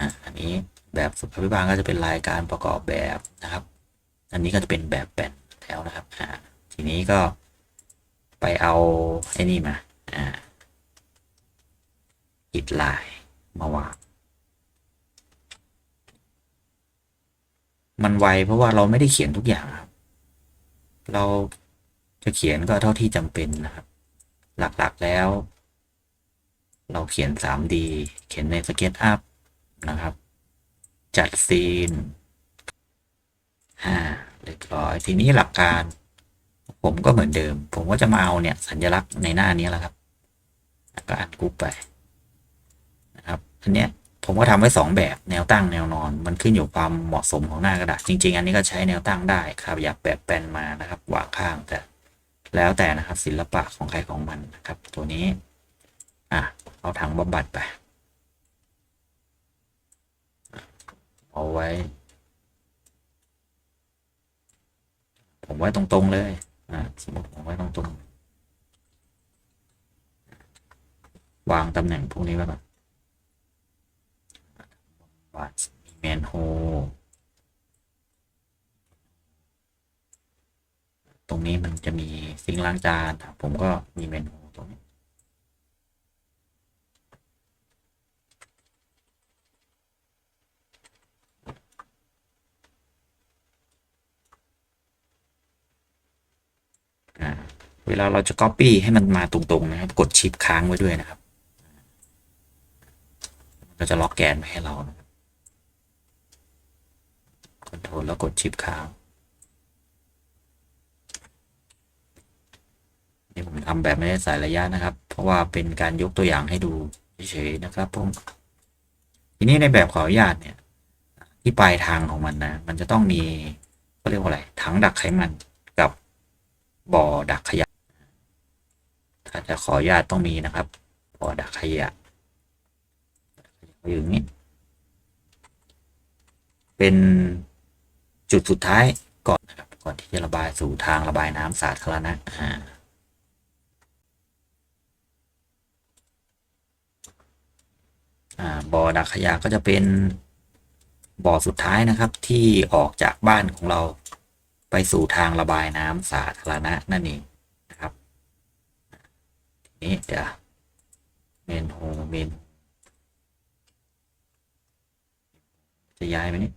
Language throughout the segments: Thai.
อะอันนี้แบบสุขภิบาลก็จะเป็นรายการประกอบแบบนะครับ อันนี้ก็จะเป็นแบบแปนแล้วนะครับอ่าทีนี้ก็ไปเอาไอ้นี่มาอ่าอิดลายมาวางมันไวเพราะว่าเราไม่ได้เขียนทุกอย่างครับ เราจะเขียนก็เท่าที่จำเป็นนะครับ หลักๆแล้ว เราเขียน 3D เขียนใน SketchUp นะครับ จัดซีนอ่าเรียบร้อยทีนี้หลักการ ผมก็เหมือนเดิม ผมก็จะมาเอาเนี่ย สัญลักษณ์ในหน้านี้แหละครับแล้วก็อันกรุ๊ปไปนะครับอันเนี้ยผมก็ทำไว้สองแบบแนวตั้งแนวนอน มันขึ้นอยู่ความเหมาะสมของหน้ากระดาษจริง ๆ อันนี้ก็ใช้แนวตั้งได้ครับอยากแบบแปลนมานะครับวางข้างแต่แล้วแต่นะครับศิลปะของใครของมันนะครับ ตัวนี้อะเอาถังบำบัดไป เอาไว้ ผมไว้ตรงๆเลยอ่าสมมติผมไว้ตรงๆ วางตำแหน่งพวกนี้ไว้ก่อนวัดมีแมนโฮตรงนี้มันจะมีซิงล้างจานผมก็มีแมนโฮตรงนี้ อ่า เวลาเราจะ Copy ให้มันมาตรงๆนะครับ กดชิปค้างไว้ด้วยนะครับมันก็จะล็อกแกนไว้ให้เรานะครับคอนโทรลแล้วกดชิปค้างนี่ผมทำแบบไม่ได้ใส่ระยะนะครับ เพราะว่าเป็นการยกตัวอย่างให้ดูเฉยๆนะครับผมทีนี้ในแบบขออนุญาตเนี่ย ที่ปลายทางของมันนะ มันจะต้องมีเขาเรียกว่าอะไรถังดักไขมันกับบ่อดักขยะ ถ้าจะขออนุญาตต้องมีนะครับบ่อดักขยะอยู่างนี้ เป็นจุดสุดท้ายก่อนนะครับก่อนที่จะระบายสู่ทางระบายน้ำสาธารณะอ่าบ่อดักขยะก็จะเป็นบ่อสุดท้ายนะครับที่ออกจากบ้านของเราไปสู่ทางระบายน้ำสาธารณะนั่นเอง นี้เดี๋ยวเมนโฮเมนจะย้ายไหมนี่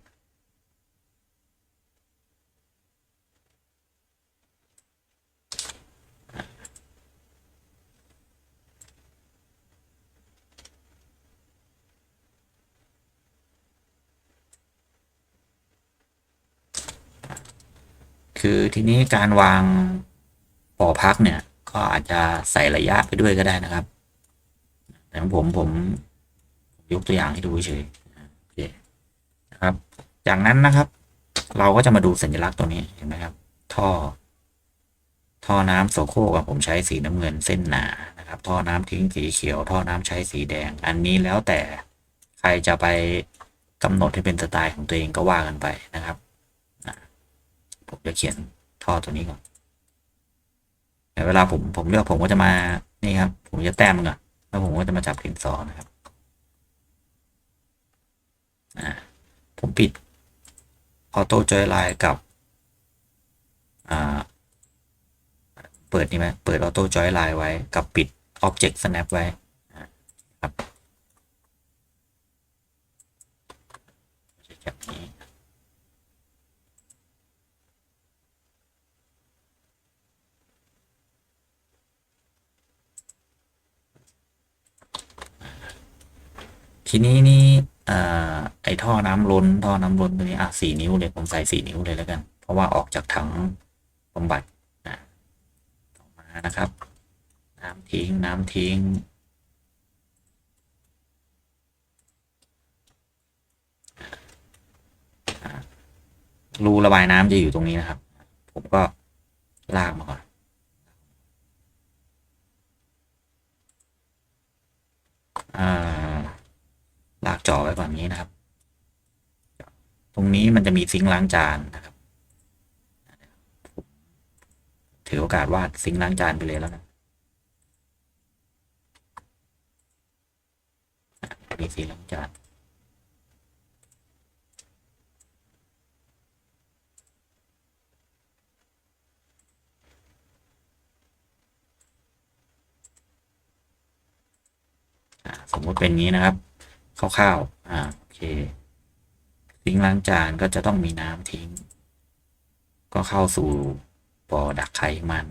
คือทีนี้การวางปอพักเนี่ย ก็อาจจะใส่ระยะไปด้วยก็ได้นะครับ แต่ของผมผมยกตัวอย่างให้ดูเฉยโอเคนะครับ จากนั้นนะครับ เราก็จะมาดูสัญลักษณ์ตัวนี้เห็นไหมครับ ท่อ ท่อน้ำโสโครกผมใช้สีน้ำเงินเส้นหนานะครับ ท่อน้ำทิ้งสีเขียว ท่อน้ำใช้สีแดง อันนี้แล้วแต่ใครจะไปกำหนดให้เป็นสไตล์ของตัวเองก็ว่ากันไปนะครับอะผมจะเขียนท่อตัวนี้ก่อน เวลาผมผมเลือกผมก็จะมานี่ครับ ผมจะแต้มมันก่อนแล้วผมก็จะมาจับดินสอนะครับอ่าผมปิดออโต้จอยไลน์กับอ่าเปิดนี่ไหมเปิดออโต้จอยไลน์ไว้กับปิด Object Snap ไว้อ่าครับแบบนี้ ทีนี้นี่อไอท่อน้ำล้นท่อน้ำล้นตัวนี้อะสี่นิ้วเลยผมใส่สี่นิ้วเลยแล้วกัน เพราะว่าออกจากถังบำบัดนะต่อมานะครับ น้ำทิ้งน้ำทิ้งรูระบายน้ำจะอยู่ตรงนี้นะครับ ผมก็ลากมาก่อน นี้นะครับ ตรงนี้มันจะมีซิงล้างจานนะครับ ถือโอกาสวาดซิงล้างจานไปเลยแล้วนะมีสีล้างจานสมมติเป็นนี้นะครับคร่าวๆ อ่าโอเคซิงล้างจานก็จะต้องมีน้ำทิ้ง ก็เข้าสู่บ่อดักไขมัน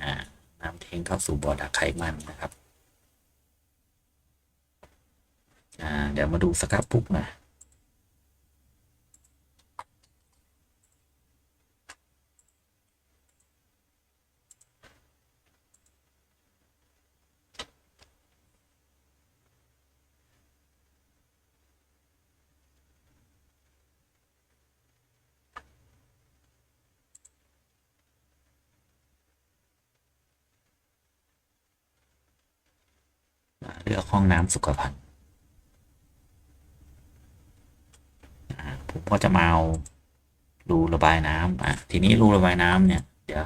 อ่าน้ำทิ้งเข้าสู่บ่อดักไขมันนะครับอ่าเดี๋ยวมาดูสครับปุ๊บนะ เลือกห้องน้ำสุขภัณฑ์ผมก็จะมาเอารูระบายน้ำอะทีนี้รูระบายน้ำเนี่ย เดี๋ยว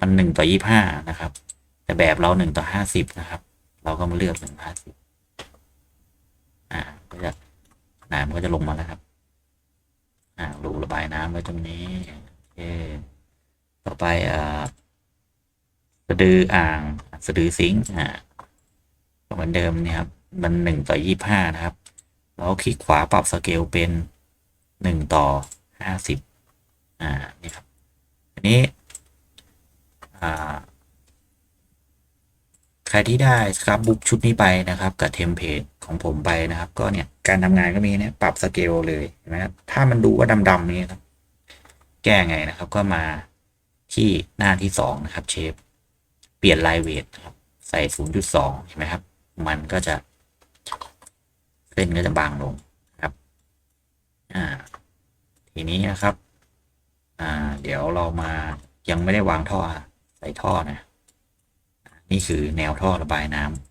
มันหนึ่งต่อยี่ห้านะครับ แต่แบบเราหนึ่งต่อห้าสิบนะครับ เราก็มาเลือกหนึ่งห้าสิบอ่าก็จะน้ำก็จะลงมาแล้วครับ อ่ารูระบายน้ำไว้ตรงนี้โอต่อไปอ่าสะดืออ่างสะดือซิงค์อ่า เหมือนเดิมนี่ครับ มันหนึ่งต่อยี่ห้านะครับ แล้วคลิกขวาปรับสเกลเป็นหนึ่งต่อห้าสิบอ่านี่ครับอันนี้อ่าใครที่ได้ครับบุ๊กชุดนี้ไปนะครับ กับเทมเพลตของผมไปนะครับ ก็เนี่ยการทำงานก็มีเนี่ยปรับสเกลเลยนไหมครับถ้ามันดูว่าดำๆนี่ครับ แก้ไงนะครับก็มาที่หน้าที่สองนะครับเชฟเปลี่ยนไลเวทครับ ใส่ 0.2เห็นไหมครับ มันก็จะเส้นก็จะบางลงครับอ่าทีนี้นะครับ อ่า เดี๋ยวเรามายังไม่ได้วางท่อใส่ท่อนะ นี่คือแนวท่อระบายน้ำ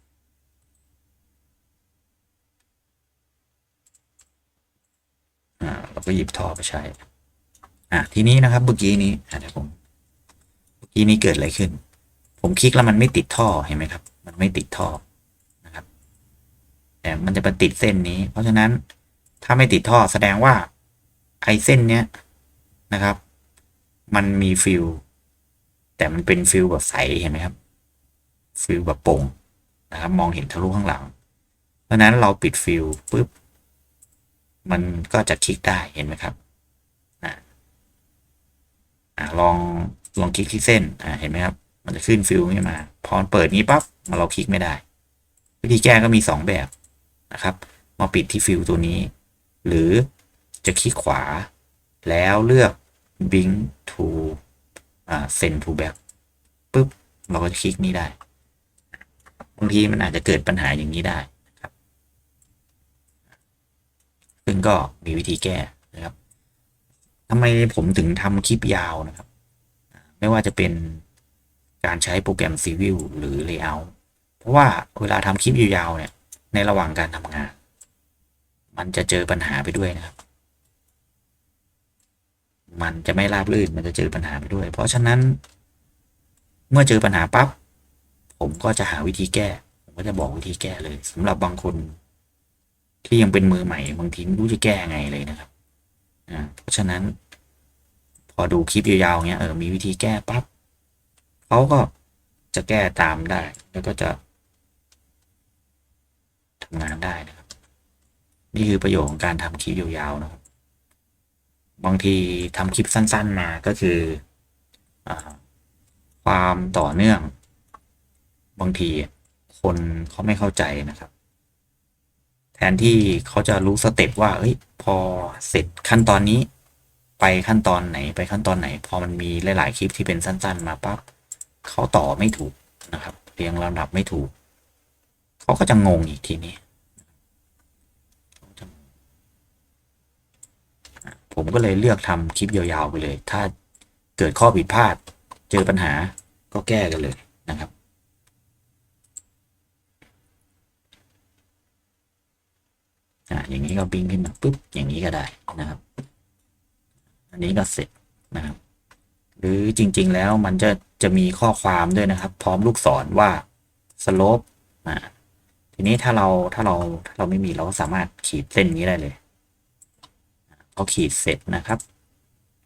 เราก็หยิบท่อไปใช้ อ่าทีนี้นะครับเมื่อกี้นี้อ่าเดี๋ยวผมเมื่อกี้นี้เกิดอะไรขึ้น ผมคลิกแล้วมันไม่ติดท่อเห็นไหมครับ มันไม่ติดท่อ มันจะไปติดเส้นนี้ เพราะฉะนั้นถ้าไม่ติดท่อแสดงว่าไอ้เส้นเนี้ยนะครับ มันมีฟิลแต่มันเป็นฟิลแบบใสเห็นไหมครับฟิลแบบโป่งนะครับ มองเห็นทะลุข้างหลัง เพราะฉะนั้นเราปิดฟิลปุ๊บมันก็จะคลิกได้เห็นไหมครับอ่าลองลองคลิกที่เส้นอ่าเห็นไหมครับ มันจะขึ้นฟิลนี้มา พอเปิดนี้ปั๊บเราคลิกไม่ได้ วิธีแก้ก็มีสองแบบ นะครับ มาปิดที่ฟิลตัวนี้ หรือจะคลิกขวา แล้วเลือก bring to send to back ปุ๊บ เราก็จะคลิกนี้ได้บางทีมันอาจจะเกิดปัญหาอย่างนี้ได้นะครับ ซึ่งก็มีวิธีแก้นะครับทำไมผมถึงทำคลิปยาวนะครับ ไม่ว่าจะเป็นการใช้โปรแกรม Civil หรือ Layout เพราะว่าเวลาทำคลิปยาวๆเนี่ย ในระหว่างการทำงาน มันจะเจอปัญหาไปด้วยนะครับ มันจะไม่ราบรื่นมันจะเจอปัญหาไปด้วย เพราะฉะนั้น เมื่อเจอปัญหาปั๊บผมก็จะหาวิธีแก้ ผมก็จะบอกวิธีแก้เลยสำหรับบางคน ที่ยังเป็นมือใหม่บางทีไม่รู้จะแก้ไงเลยนะครับอ่าเพราะฉะนั้น พอดูคลิปยาวๆเงี้ยเออมีวิธีแก้ปั๊บเขาก็จะแก้ตามได้ แล้วก็จะ ทำงานได้นะครับ นี่คือประโยชน์ของการทำคลิปยาวๆนะครับ บางทีทำคลิปสั้น ๆ มาก็คืออความต่อเนื่อง บางทีคนเขาไม่เข้าใจนะครับ แทนที่เขาจะรู้สเต็ปว่าเอ้ยพอเสร็จขั้นตอนนี้ ไปขั้นตอนไหนไปขั้นตอนไหน พอมันมีหลาย ๆ คลิปที่เป็นสั้น ๆ มาปั๊บเขาต่อไม่ถูกนะครับ เรียงลำดับไม่ถูก เขาก็จะงงอีกทีนี้ ผมก็เลยเลือกทำคลิปยาวๆไปเลย ถ้าเกิดข้อผิดพลาด เจอปัญหาก็แก้กันเลยนะครับอ่าอย่างนี้ก็บิงขึ้นมาปุ๊บอย่างนี้ก็ได้นะครับ อันนี้ก็เสร็จนะครับ หรือจริง ๆ แล้วมันจะจะมีข้อความด้วยนะครับ พร้อมลูกศรว่า slope อ่า ทีนี้ถ้าเราถ้าเราถ้าเราไม่มีเราก็สามารถขีดเส้นนี้ได้เลยพอขีดเสร็จนะครับ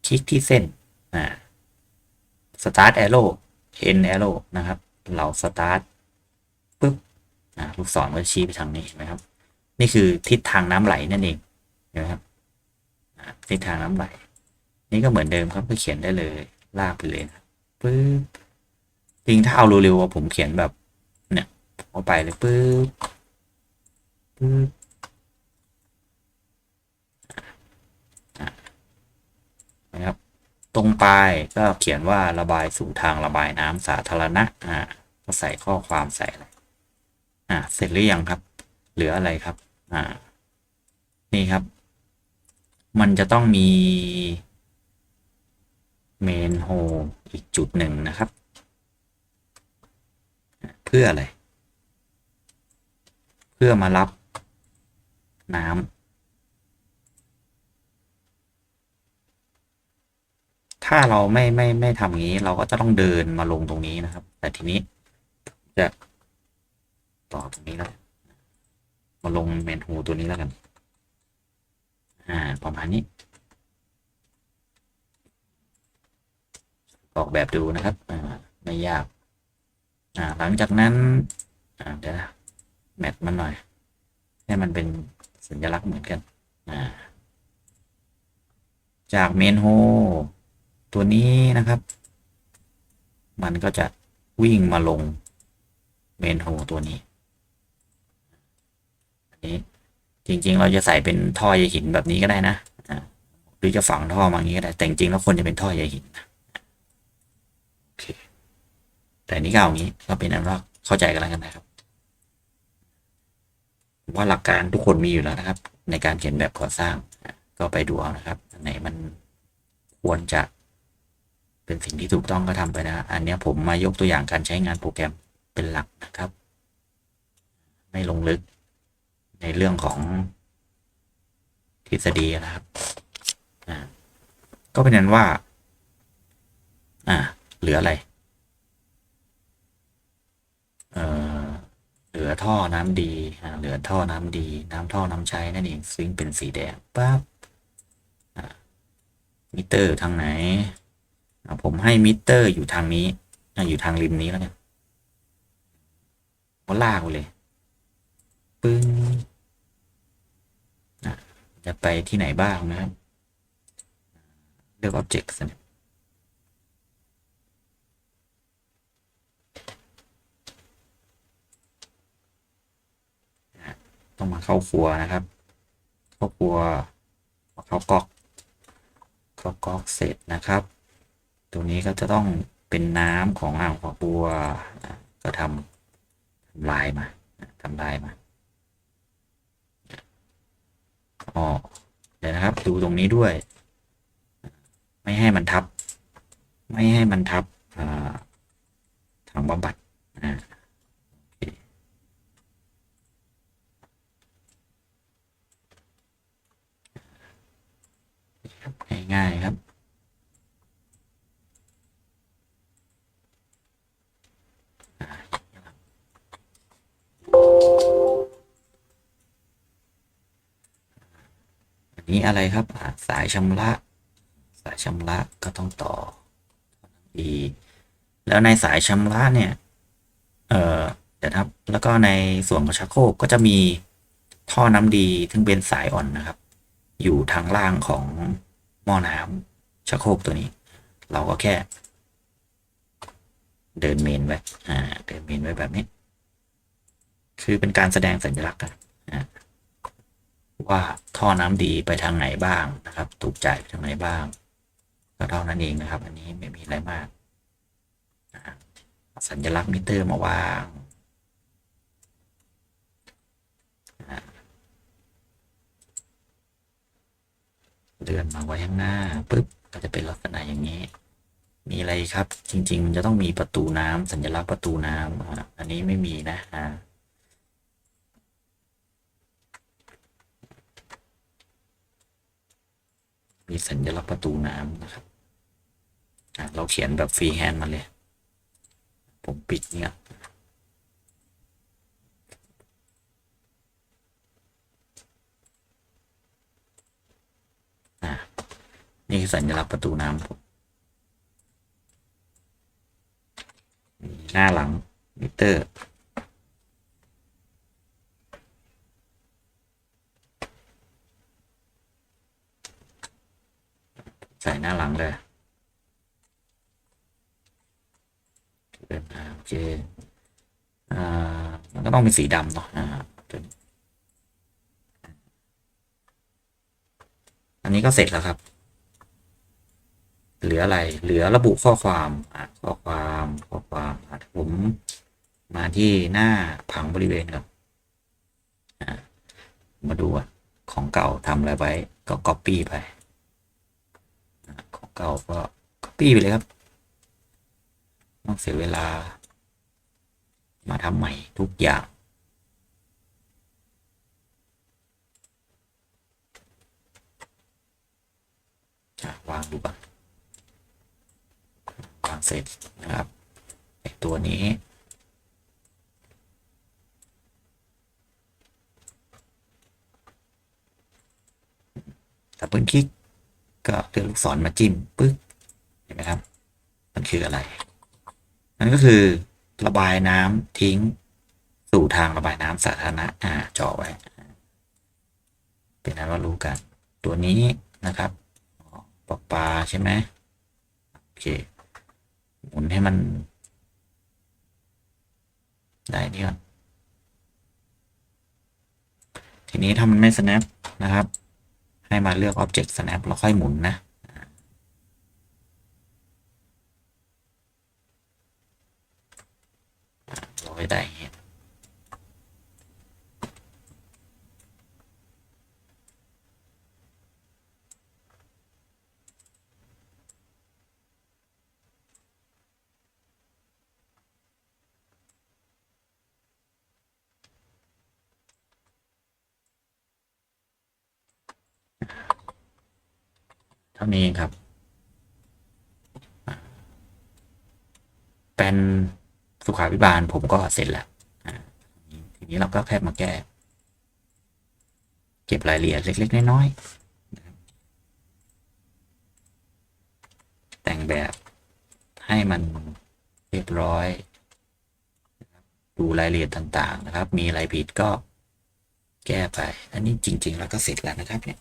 คลิกที่เส้นอ่า start arrow end arrow นะครับ เรา start ปุ๊บอ่าลูกศรก็ชี้ไปทางนี้เห็นไหมครับ นี่คือทิศทางน้ำไหลนั่นเองเห็นไหมครับทิศทางน้ำไหล นี่ก็เหมือนเดิมครับก็เขียนได้เลย ลากไปเลยนะปึ๊บจริงถ้าเอาเร็วๆผมเขียนแบบ เอาไปเลยปึ๊บปึ๊บนะครับ ตรงปลายก็เขียนว่าระบายสู่ทางระบายน้ำสาธารณะอ่าก็ใส่ข้อความใส่อะไรอ่าเสร็จหรือยังครับ เหลืออะไรครับอ่านี่ครับ มันจะต้องมีเมนโฮอีกจุดหนึ่งนะครับ เพื่ออะไร พื่อมารับน้ำถ้าเราไม่ไม่ไม่ทำงนี้ เราก็จะต้องเดินมาลงตรงนี้นะครับ แต่ทีนี้จะต่อตรงนี้แล้วมาลงเมนโฮตัวนี้แล้วกัน อ่า ประมาณนี้ ออกแบบดูนะครับ อ่า ไม่ยาก อ่า หลังจากนั้น อ่า เดี๋ยวนะ แมทมันหน่อย ให้มันเป็นสัญลักษณ์เหมือนกันาจากเมนโฮตัวนี้นะครับ มันก็จะวิ่งมาลงเมนโฮตัวนี้อันนี้จริงๆ เราจะใส่เป็นท่อใยหินแบบนี้ก็ได้นะหรือจะฝังท่อมาอย่างนี้ก็ได้แต่จริงๆแล้วควรจะเป็นท่อใยหินโอเคแต่นี่ก็เอาอย่างนี้ก็เป็นอันว่าเข้าใจกันแล้วกันนะครับ ว่าหลักการทุกคนมีอยู่แล้วนะครับ ในการเขียนแบบก่อสร้าง ก็ไปดูเอานะครับไหนมันควรจะเป็นสิ่งที่ถูกต้องก็ทำไปนะ อันนี้ผมมายกตัวอย่างการใช้งานโปรแกรมเป็นหลักนะครับ ไม่ลงลึกในเรื่องของทฤษฎีนะครับอ่าก็เป็นนั้นว่า อ่า เหลืออะไร เอ่อ เหลือท่อน้ำดีเหลือท่อน้ำดี น้ำท่อน้ำใช้นั่นเองซึ่งเป็นสีแดงปั๊บมิเตอร์ทางไหน ผมให้มิเตอร์อยู่ทางนี้อยู่ทางริมนี้แล้วกันก็ลากไปเลยปึ้งจะไปที่ไหนบ้างนะครับ เลือก object สิต้ ต้องมาเข้าครัวนะครับ เข้าครัวเข้ากอกเข้ากอกเสร็จนะครับตรงนี้ก็จะต้องเป็นน้ำของอ่างฝักบัวก็ทำทำลายมาทำลายมาอ๋อเดี๋ยวนะครับ ดูตรงนี้ด้วย ไม่ให้มันทับ ไม่ให้มันทับอ่าถังบำบัดอ่า ง่ายๆครับ อันนี้อะไรครับสายชำระ สายชำระก็ต้องต่อดีแล้วในสายชำระเนี่ย เอ่อเดี๋ยวนะครับ แล้วก็ในส่วนของชักโครกก็จะมีท่อน้ำดีซึ่งเป็นสายอ่อนนะครับ อยู่ทางล่างของ ม้อน้ำชักโครกตัวนี้ เราก็แค่ เดินเมนไว้อ่าเดินเมนไว้แบบนี้ คือเป็นการแสดงสัญลักษณ์อะอ่าว่าท่อน้ำดีไปทางไหนบ้างนะครับ ถูกจ่ายไปทางไหนบ้างก็เท่านั้นเองนะครับ อันนี้ไม่มีอะไรมาก สัญลักษณ์มิเตอร์มาวาง เลื่อนมาไว้ข้างหน้าปุ๊บก็จะเป็นลักษณะอย่างนี้ มีอะไรครับ จริง ๆ มันจะต้องมีประตูน้ำสัญลักษณ์ประตูน้ำอันนี้ไม่มีนะอ่ามีสัญลักษณ์ประตูน้ำนะครับ เราเขียนแบบฟรีแฮนด์มาเลย ผมปิดเนี่ย นี่คือสัญลักษณ์ประตูน้ำผมหน้าหลังมิเตอร์ ใส่หน้าหลังเลยโอเคอ่ามันก็ต้องเป็นสีดำเนาะอ่าอันนี้ก็เสร็จแล้วครับ เหลืออะไรเหลือระบุข้อความข้อความข้อความผมมาที่หน้าผังบริเวณครับอะมาดูอะของเก่าทำอะไรไว้ก็ copy ไปของเก่าก็ copy ไปเลยครับต้องเสียเวลา มาทำใหม่ทุกอย่างอะวางดูก่อนวาง เสร็จนะครับไอตัวนี้ดับเบิลคลิกก็เลือกลูกศรมาจิ้มปึ๊กเห็นไหมครับ มันคืออะไร นั่นก็คือระบายน้ำทิ้ง สู่ทางระบายน้ำสาธารณะอ่าจอไว้ เป็นนั้นว่ารู้กัน ตัวนี้นะครับปลาปลาใช่ไหมโอเค หมุนให้มัน ได้นี่ก่อนทีนี้ถ้ามันไม่ snap นะครับ ให้มาเลือก object snap แล้วค่อยหมุนนะร้อยได้อย่างเงี้ยเท่านี้เองครับเป็นสุขาพิบาลผมก็เสร็จแล้วทีนี้เราก็แค่มาแก้ เก็บรายละเอียดเล็ก ๆ น้อยๆแต่งแบบให้มันเรียบร้อย ดูรายละเอียดต่าง ๆ นะครับ มีอะไรผิดก็แก้ไป อันนี้จริง ๆ แล้วก็เสร็จแล้วนะครับเนี่ย